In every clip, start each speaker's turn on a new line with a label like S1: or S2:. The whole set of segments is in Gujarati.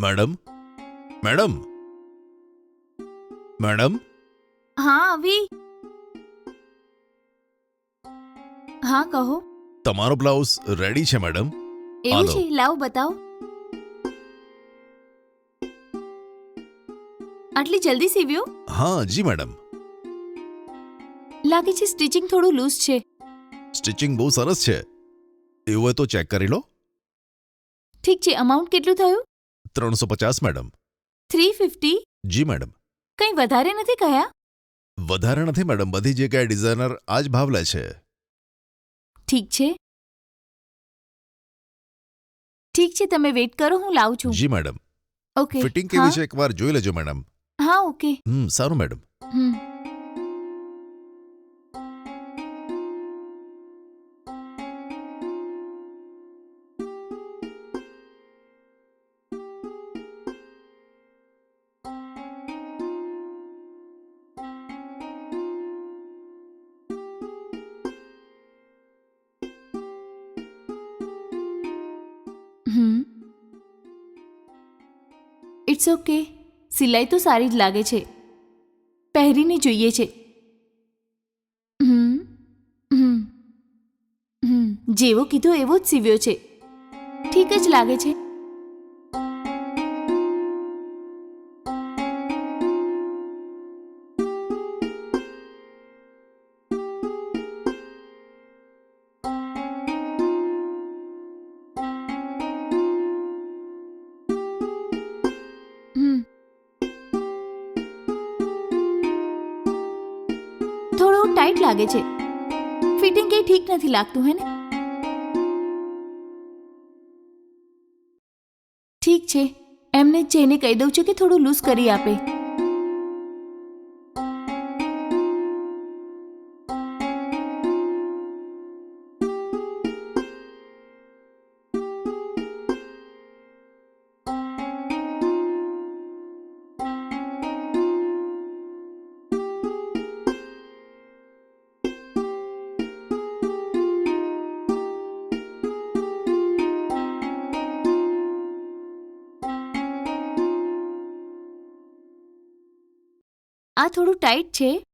S1: મેડમ? મેડમ? મેડમ?
S2: હા અવી હા કહો.
S1: તમારો બ્લાઉઝ રેડી છે મેડમ?
S2: એવું છે? લાવ બતાવો. આટલી જલ્દી સીવ્યો?
S1: હા જી મેડમ.
S2: લાગે છે સ્ટિચિંગ થોડું લૂઝ છે.
S1: સ્ટિચિંગ બહુ સરસ છે. એવું હોય તો ચેક કરી લો.
S2: ઠીક છે અમાઉન્ટ કેટલું થયું
S1: ત્રણસો પચાસ મેડમ
S2: થ્રી ફિફ્ટી
S1: જી મેડમ
S2: કંઈ વધારે નથી કહ્યા
S1: વધારે નથી મેડમ બધી જગ્યાએ ડિઝાઇનર આ જ ભાવ લે છે
S2: ઠીક છે ઠીક છે તમે વેઇટ કરો હું લાવું છું
S1: જી મેડમ
S2: ઓકે
S1: ફિટિંગ કેવી છે એકવાર જોઈ લેજો મેડમ
S2: હા ઓકે
S1: હમ સારું મેડમ
S2: હમ હમ ઇટ્સ ઓકે સિલાઈ તો સારી જ લાગે છે. પહેરીને જોઈએ છે. જેવો કીધો એવો જ સીવ્યો છે. ઠીક જ લાગે છે. ટાઈટ લાગે છે. ફિટિંગ કે ઠીક નથી લાગતું, હે ને? ઠીક છે. એમને જઈને કહી દઉં છું કે થોડું લૂઝ કરી આપે. થોડું ટાઈટ છે?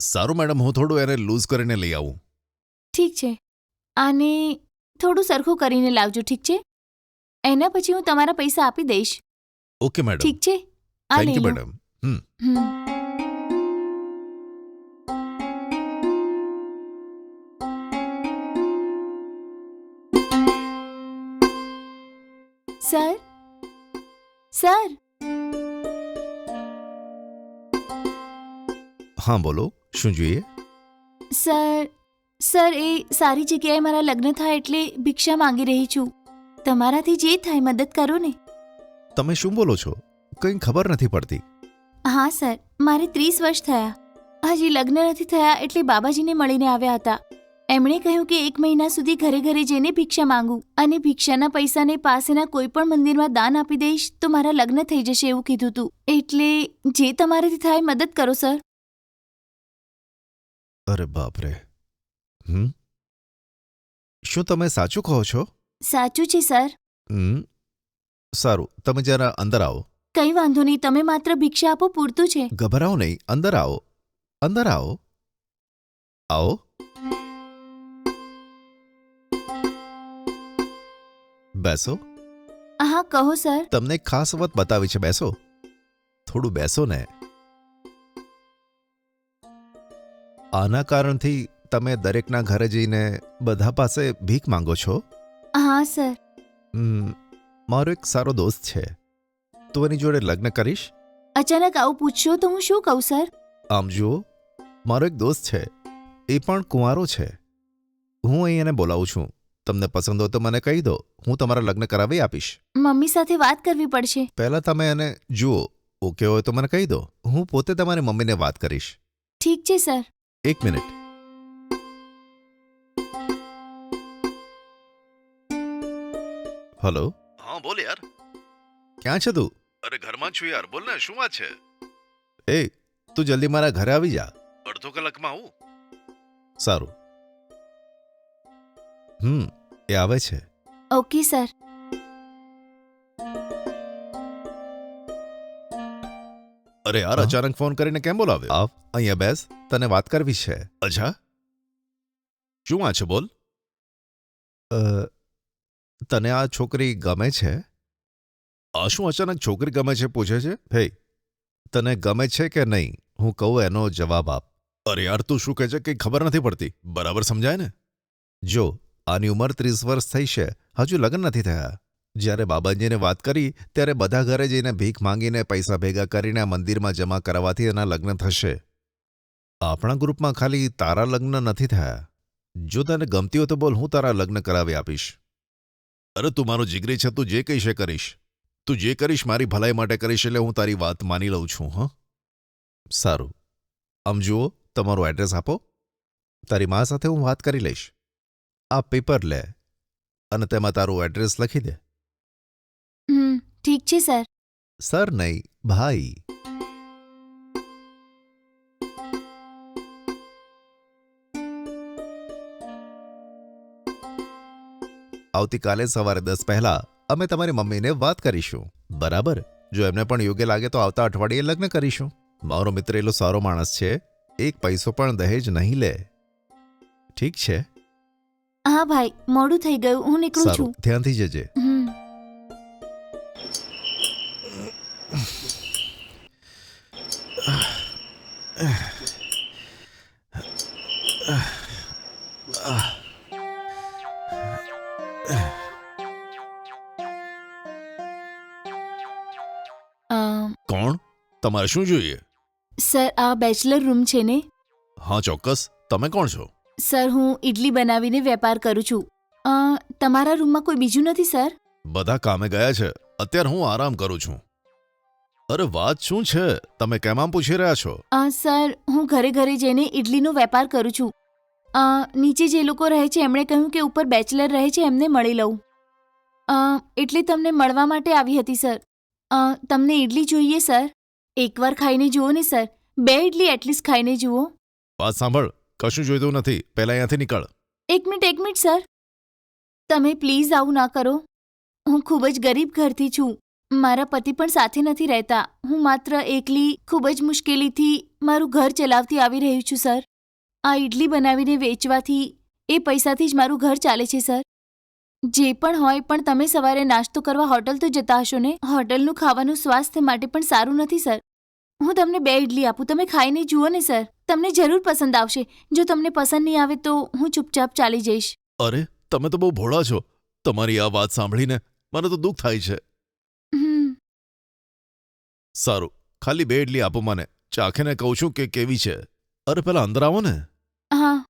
S1: સારું મેડમ હું થોડું એને લૂઝ કરીને લઈ આવું.
S2: ઠીક છે. આને થોડું સરખું કરીને લાવજો ઠીક છે? એના પછી હું તમારા પૈસા આપી દઈશ.
S1: Okay madam.
S2: ઠીક છે? આ
S1: થેન્ક
S2: લઈ
S1: યુ
S2: લો.
S1: મેડમ. હમ.
S2: હમ. સર? સર?
S1: હા બોલો શું જોઈએ
S2: સર સર એ સારી જગ્યાએ મારા લગ્ન થાય એટલે ભિક્ષા માંગી રહી છું તમારાથી જે થાય મદદ કરો ને
S1: તમે શું બોલો છો કંઈ ખબર નથી પડતી
S2: હા સર મારે ત્રીસ વર્ષ થયા હજી લગ્ન નથી થયા એટલે બાબાજીને મળીને આવ્યા હતા એમણે કહ્યું કે એક મહિના સુધી ઘરે ઘરે જઈને ભિક્ષા માંગુ અને ભિક્ષાના પૈસાને પાસેના કોઈ પણ મંદિરમાં દાન આપી દઈશ તો મારા લગ્ન થઈ જશે એવું કીધું હતું એટલે જે તમારાથી થાય મદદ કરો સર.
S1: અરે બાપરે. હમ? શું તમે સાચું કહો છો?
S2: સાચું છે સર.
S1: હમ? સારું તમે જરા અંદર આવો.
S2: કંઈ વાંધો નહીં તમે માત્ર ભિક્ષા આપો પૂરતું છે.
S1: ગભરાઓ નહીં અંદર આવો. અંદર આવો. આવો. બેસો.
S2: હા કહો સર.
S1: તમને ખાસ વાત બતાવી છે બેસો. થોડું બેસો ને. આના કારણથી તમે દરેકના ઘરે જઈને બધા પાસે ભીખ માંગો છો?
S2: હા સર.
S1: મારો એક સારો દોસ્ત છે. તું એની જોડે લગ્ન કરીશ?
S2: અચાનક આવું પૂછશો તો હું શું કહું સર?
S1: આમ જુઓ મારો એક દોસ્ત છે. એ પણ કુંવારો છે. હું અહીં એને બોલાવું છું. તમને પસંદ હોય તો મને કહી દો. હું તમારા લગ્ન કરાવી આપીશ.
S2: મમ્મી સાથે વાત કરવી પડશે.
S1: પહેલા તમે એને જુઓ. ઓકે હોય તો મને કહી દો. હું પોતે તમારી મમ્મીને વાત કરીશ.
S2: ઠીક છે સર.
S1: એક મિનિટ. હલો હા બોલ યાર. ક્યાં છે તું? અરે ઘરમાં છું યાર. બોલ ને શું વાત છે? એ તું જલ્દી મારા ઘરે આવી જા. અડધો કલાકમાં આવું સારું. હમ એ આવે છે.
S2: ઓકે સર
S1: અરે યાર અચાનક ફોન કરીને કેમ બોલાવ્યો?
S3: આવ.
S1: અહીંયા બેસ તને વાત કરવી છે. અચ્છા. શું વાત છે બોલ? તને આ છોકરી ગમે છે? આ શું અચાનક છોકરી ગમે છે પૂછે છે? હે તને ગમે છે કે નહીં? હું કહું એનો જવાબ આપ. અરે યાર તું શું કહે છે? કંઈ ખબર નથી પડતી. બરાબર સમજાય ને? જો આની ઉંમર ત્રીસ વર્ષ થઈ છે. હજુ લગ્ન નથી થયા. જ્યારે બાબાજીને વાત કરી, ત્યારે બધા ઘરે જઈને ભીખ માંગીને પૈસા ભેગા કરીને આ મંદિરમાં જમા કરાવવાથી એના લગ્ન થશે. આપણા ગ્રુપમાં ખાલી તારા લગ્ન નથી થયા. જો તને ગમતી હોય તો બોલ, હું તારા લગ્ન કરાવી આપીશ. અરે તું મારો જીગરી છે, તું જે કહીશ એ કરીશ. તું જે કરીશ મારી ભલાઈ માટે કરીશ એટલે હું તારી વાત માની લઉં છું, હં? સારું. આમ જુઓ, તમારું એડ્રેસ આપો. તારી મા સાથે હું વાત કરી લઈશ. આ પેપર લે અને તેમાં તારું એડ્રેસ લખી દે.
S2: ઠીક છે સર.
S1: સર નહીં ભાઈ. આવતીકાલે સવારે દસ પહેલા અમે તમારી મમ્મીને વાત કરીશું. બરાબર? જો એમને પણ યોગ્ય લાગે તો આવતા અઠવાડિયે લગ્ન કરીશું. મારો મિત્ર એટલો સારો માણસ છે એક પૈસો પણ દહેજ નહીં લે. ઠીક છે?
S2: હા ભાઈ મોડું થઈ ગયું હું નીકળું છું.
S1: ધ્યાનથી જજે. કોણ તમારે શું જોઈએ
S2: સર આ બેચલર રૂમ છે ને
S1: હા ચોક્કસ તમે કોણ છો
S2: સર હું ઇડલી બનાવીને વેપાર કરું છું અ, તમારા રૂમમાં કોઈ બીજું નથી સર
S1: બધા કામે ગયા છે અત્યારે હું આરામ કરું છું અરે વાત શું છે? તમે કેમ આમ પૂછી રહ્યા છો?
S2: આ સર હું ઘરે ઘરે જઈને ઇડલીનો વેપાર કરું છું. અ, નીચે જે લોકો રહે છે એમણે કહ્યું કે ઉપર બેચલર રહે છે એમને મળી લઉં. અ, એટલે તમને મળવા માટે આવી હતી સર. અ, તમને ઇડલી જોઈએ સર? એકવાર ખાઈને જુઓ ને સર. બે ઇડલી એટલીસ્ટ ખાઈને જુઓ.
S1: વાત સાંભળ કશું જોઈતું નથી. પહેલા અહીંયાથી નીકળ.
S2: એક મિનિટ એક મિનિટ સર. તમે પ્લીઝ આવું ના કરો. હું ખૂબ જ ગરીબ ઘરથી છું. મારા પતિ પણ સાથે નથી રહેતા. હું માત્ર એકલી, ખૂબ જ મુશ્કેલીથી મારું ઘર ચલાવતી આવી રહ્યું છું, સર. આ ઇડલી બનાવીને વેચવાથી એ પૈસાથી જ મારું ઘર ચાલે છે, સર. જે પણ હોય, પણ તમે સવારે નાસ્તો કરવા હોટલ તો જતા હશો ને? હોટલનું ખાવાનું સ્વાસ્થ્ય માટે પણ સારું નથી, સર. હું તમને બે ઇડલી આપું. તમે ખાઈને જુઓ ને, સર. તમને જરૂર પસંદ આવશે. જો તમને પસંદ નહીં આવે તો હું ચૂપચાપ ચાલી જઈશ.
S1: અરે, તમે તો બહુ ભોળા છો. તમારી આ વાત સાંભળીને મને તો દુઃખ થાય છે. સારું ખાલી બે ઇડલી આપો મને. ચાખીને કહું છું કે કેવી છે. અરે પેલા અંદર આવો ને.
S2: હા.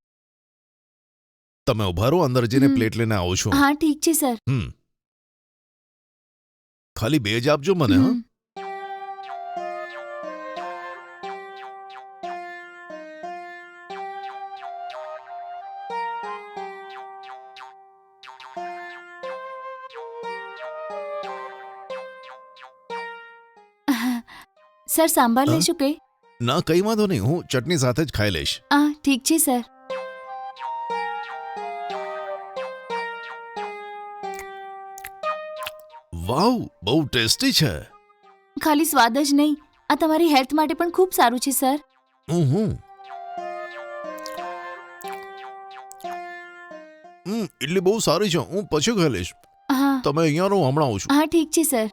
S1: તમે ઊભા રહો અંદર જઈને
S2: હમ.
S1: પ્લેટ લઈને આવું છું.
S2: હા ઠીક છે સર.
S1: હમ. ખાલી બે જ આપજો મને હા.
S2: હમ. સર સાંભાર
S1: હા?
S2: લેશું કે?
S1: ના કઈ વાંધો નહીં હું ચટણી સાથે જ ખાઈ લઈશ.
S2: હા ઠીક છે સર.
S1: વાવ બહુ ટેસ્ટી છે.
S2: ખાલી સ્વાદ જ નહીં. આ તમારી હેલ્થ માટે પણ ખૂબ સારું છે સર.
S1: હું હું. હમ ઇડલી બહુ સારી છે. હું પછી ખાઈ લઈશ.
S2: હા.
S1: તમે અહીંયા રહો હમણાં આવું છું
S2: હા ઠીક છે સર.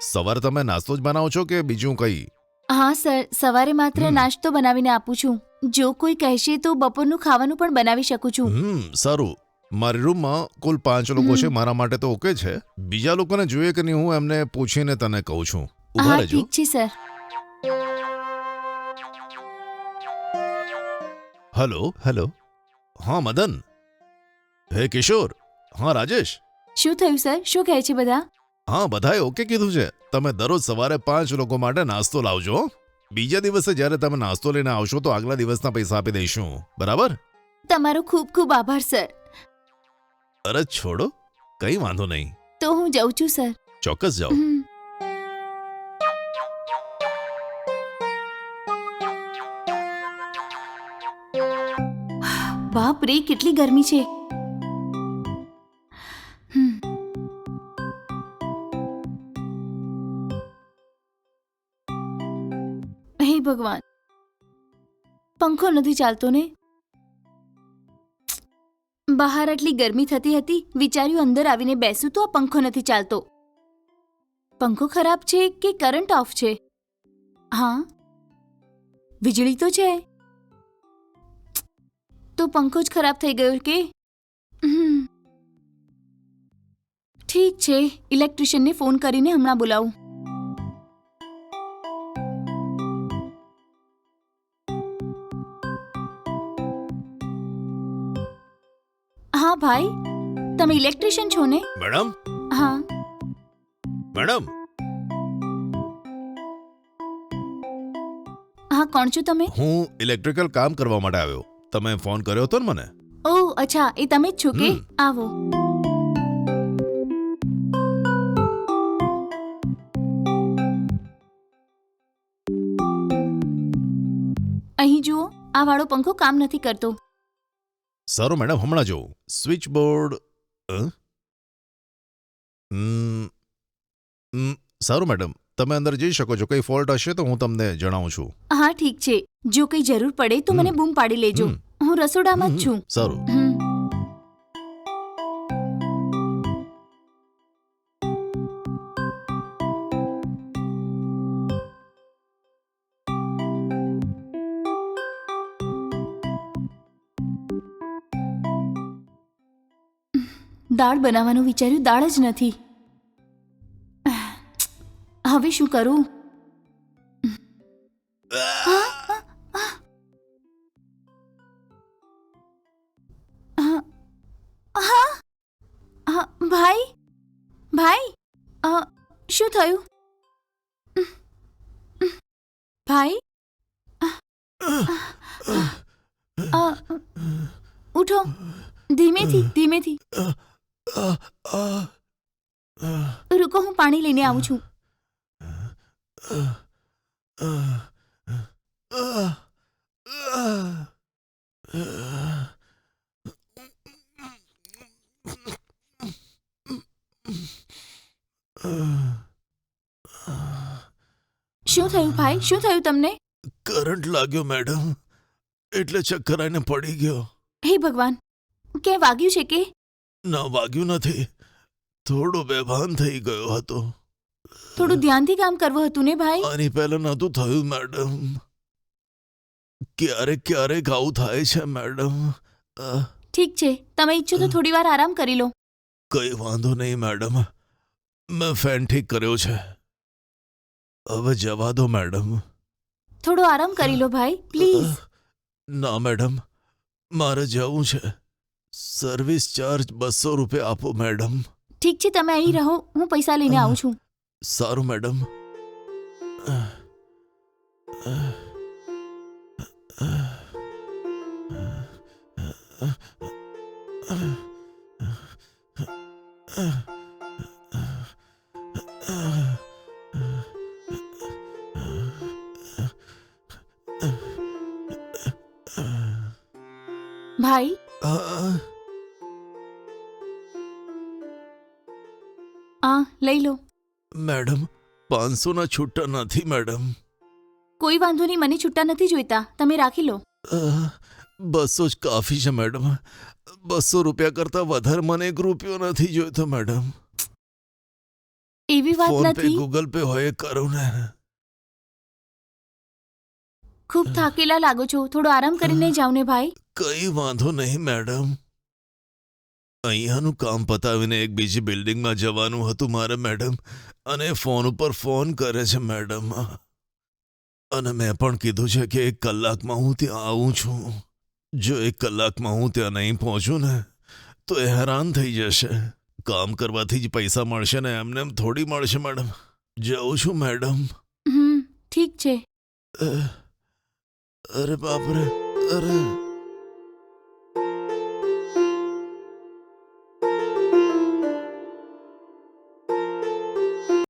S1: સવારે તમે નાસ્તો જ બનાવો છો કે બીજું કંઈ?
S2: હા સર. સવારે માત્ર
S1: હમ.
S2: નાસ્તો બનાવીને આપું છું. જો કોઈ કહેશે તો બપોરનું ખાવાનું પણ બનાવી શકું છું.
S1: હમ સારું. મારી રૂમમાં કુલ પાંચ લોકો છે.
S2: હમ.
S1: મારા માટે તો ઓકે છે. બીજા લોકોને જોઈએ કે નહીં હું એમને પૂછીને તને કહું છું.
S2: હા
S1: ઊભા રહેજો.
S2: ઠીક છે સર.
S1: Hello hello. હા મદન. હે કિશોર. હા રાજેશ.
S2: શું થયું સર? શું કહે છે બધા?
S1: હા બધાએ ઓકે કીધું છે. તમે દરરોજ સવારે પાંચ લોકો માટે નાસ્તો લાવજો બીજા દિવસે જ્યારે તમે નાસ્તો લઈને આવશો તો આગલા દિવસના પૈસા આપી દઈશું. બરાબર?
S2: તમારો ખૂબ ખૂબ આભાર સર.
S1: અરે છોડો કઈ વાંધો નહીં.
S2: તો હું જઉં છું સર.
S1: ચોક્કસ જાઓ.
S2: હમ. બાપ રે કેટલી ગરમી છે. ભગવાન. પંખો નથી ચાલતો ને? બહાર આટલી ગરમી થતી હતી, વિચાર્યું અંદર આવીને બેસું તો આ પંખો નથી ચાલતો. પંખો ખરાબ છે કે કરંટ ઓફ છે? હા. વીજળી તો છે. તો પંખો જ ખરાબ થઈ ગયો કે? ઠીક છે, ઇલેક્ટ્રિશિયનને ફોન કરીને હમણાં બોલાવું. ભાઈ તમે ઇલેક્ટ્રિશિયન છો ને?
S1: મેડમ?
S2: હા.
S1: મેડમ?
S2: હા કોણ છો તમે?
S1: હું ઇલેક્ટ્રિકલ કામ કરવા માટે આવ્યો. તમે ફોન કર્યો હતો ને મને?
S2: ઓહ અચ્છા એ તમે જ છો કે? આવો. અહીં જુઓ આ વાળો પંખો કામ નથી કરતો.
S1: સારું મેડમ હમણાં જોઉં. સ્વિચ બોર્ડ સારું મેડમ. તમે અંદર જઈ શકો છો. કઈ ફોલ્ટ હશે તો હું તમને જણાવું છું.
S2: હા ઠીક છે. જો કંઈ જરૂર પડે તો મને બૂમ પાડી લેજો. હું રસોડામાં જ છું.
S1: સારું.
S2: દાળ બનાવવાનું વિચાર્યું, દાળ જ નથી. હવે શું કરું? ભાઈ ભાઈ શું થયું? ભાઈ ઉઠો, ધીમેથી ધીમેથી. રૂકો હું પાણી લઈને આવું છું. શું થયું ભાઈ? શું થયું તમને?
S1: કરંટ લાગ્યો મેડમ. એટલે ચક્કર આઈને પડી ગયો.
S2: હે ભગવાન કે વાગ્યું છે કે?
S1: ના વાગ્યું નથી. થોડો બેભાન થઈ ગયો હતો.
S2: થોડું ધ્યાનથી કામ કરવું હતું ને ભાઈ?
S1: આની પહેલા નહોતું થયું મેડમ. ક્યારેક ક્યારેક આવું થાય છે મેડમ.
S2: ઠીક છે. તમે ઈચ્છો તો થોડી વાર આરામ કરી લો.
S1: કઈ વાંધો નહીં મેડમ. મેં ફેન ઠીક કર્યો છે. હવે જવા દો મેડમ.
S2: થોડો આરામ કરી લો ભાઈ પ્લીઝ.
S1: ના મેડમ. મારે જવું છે. સર્વિસ ચાર્જ બસો રૂપિયા આપો મેડમ
S2: ઠીક છે તમે અહીં રહો. હું પૈસા લઈને આવું છું.
S1: સારું મેડમ
S2: ભાઈ
S1: પાંચસો ના છૂટા નથી મેડમ.
S2: કોઈ વાંધો નહીં મને છૂટા નથી જોઈતા. તમે રાખી લો.
S1: બસો જ કાફી છે મેડમ. બસો રૂપિયા કરતા વધારે મને એક રૂપિયો નથી જોઈતો મેડમ.
S2: એવી વાત
S1: ફોન પે
S2: નથી?
S1: ગૂગલ પે હોય એ કરો ને.
S2: ખૂબ થાકેલા લાગો છો. થોડો આરામ કરીને જાઓ ને ભાઈ.
S1: કઈ વાંધો નહીં મેડમ. અહીંયાનું કામ પતાવીને એક બીજી બિલ્ડિંગમાં જવાનું હતું મારે મેડમ. અને ફોન ઉપર ફોન કરે છે મેડમ. અને મેં પણ કીધું છે કે એક કલાકમાં હું ત્યાં આવું છું. જો એક કલાકમાં હું ત્યાં નહીં પહોંચું ને તો એ હેરાન થઈ જશે. કામ કરવાથી જ પૈસા મળશે ને એમને એમ થોડી મળશે મેડમ. જઉં છું મેડમ.
S2: ઠીક છે.
S1: અરે બાપરે અરે.